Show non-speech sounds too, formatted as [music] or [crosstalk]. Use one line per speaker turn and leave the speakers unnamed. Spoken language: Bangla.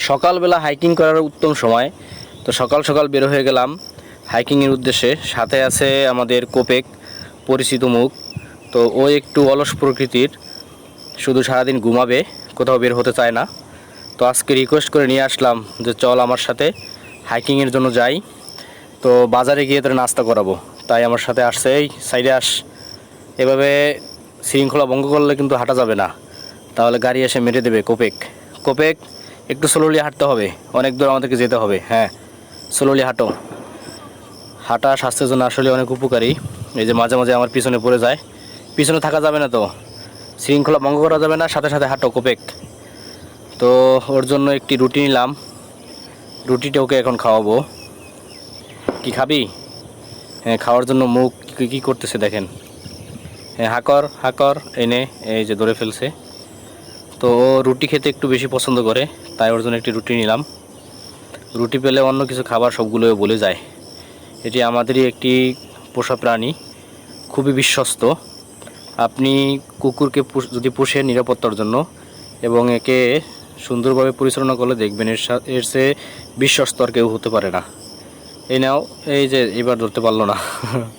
সকালবেলা হাইকিং করার উত্তম সময়। তো সকাল সকাল বের হয়ে গেলাম। হাইকিংয়ের উদ্দেশ্যে। সাথে আছে আমাদের কোপেক পরিচিত মুখ। তো ও একটু অলস প্রকৃতির। শুধু সারাদিন ঘুমাবে, কোথাও বের হতে চায় না। তো আজকে রিকোয়েস্ট করে নিয়ে আসলাম যে চল আমার সাথে হাইকিংয়ের জন্য যাই। তো বাজারে গিয়ে তোর নাস্তা করাবো। তাই আমার সাথে আসছে, এই, সাইডে আস। এভাবে শৃঙ্খলা ভঙ্গ করলে কিন্তু হাঁটা যাবে না। তাহলে গাড়ি এসে মেরে দেবে কোপেক। কোপেক একটু স্লোলি হাঁটতে হবে। অনেক দূর আমাদেরকে যেতে হবে হ্যাঁ। স্লোলি হাঁটো। হাঁটা স্বাস্থ্যের জন্য আসলে অনেক উপকারী। এই যে মাঝে মাঝে আমার পিছনে পড়ে যায়। পিছনে থাকা যাবে না তো। শৃঙ্খলা ভঙ্গ করা যাবে না, সাথে সাথে হাঁটো কোপেক। তো ওর জন্য একটি রুটি নিলাম। রুটিটা ওকে এখন খাওয়াবো। কি খাবি? হ্যাঁ খাওয়ার জন্য মুখ কি করতেছে দেখেন। হ্যাঁ হাকর হাকর, এনে এই যে ধরে ফেলছে। তো রুটি খেতে একটু বেশি পছন্দ করে, তাই ওর জন্য একটি রুটি নিলাম। রুটি পেলে অন্য কিছু খাবার সবগুলো বলে যায়। এটি আমাদেরই একটি পোষা প্রাণী, খুবই বিশ্বস্ত। আপনি কুকুরকে পুষ- যদি পুষেন নিরাপত্তার জন্য, এবং একে সুন্দরভাবে পরিচালনা করলে দেখবেন এর এর সে বিশ্বস্ত আর কেউ হতে পারে না। এই নাও, এই যে, এবার ধরতে পারল না। [laughs]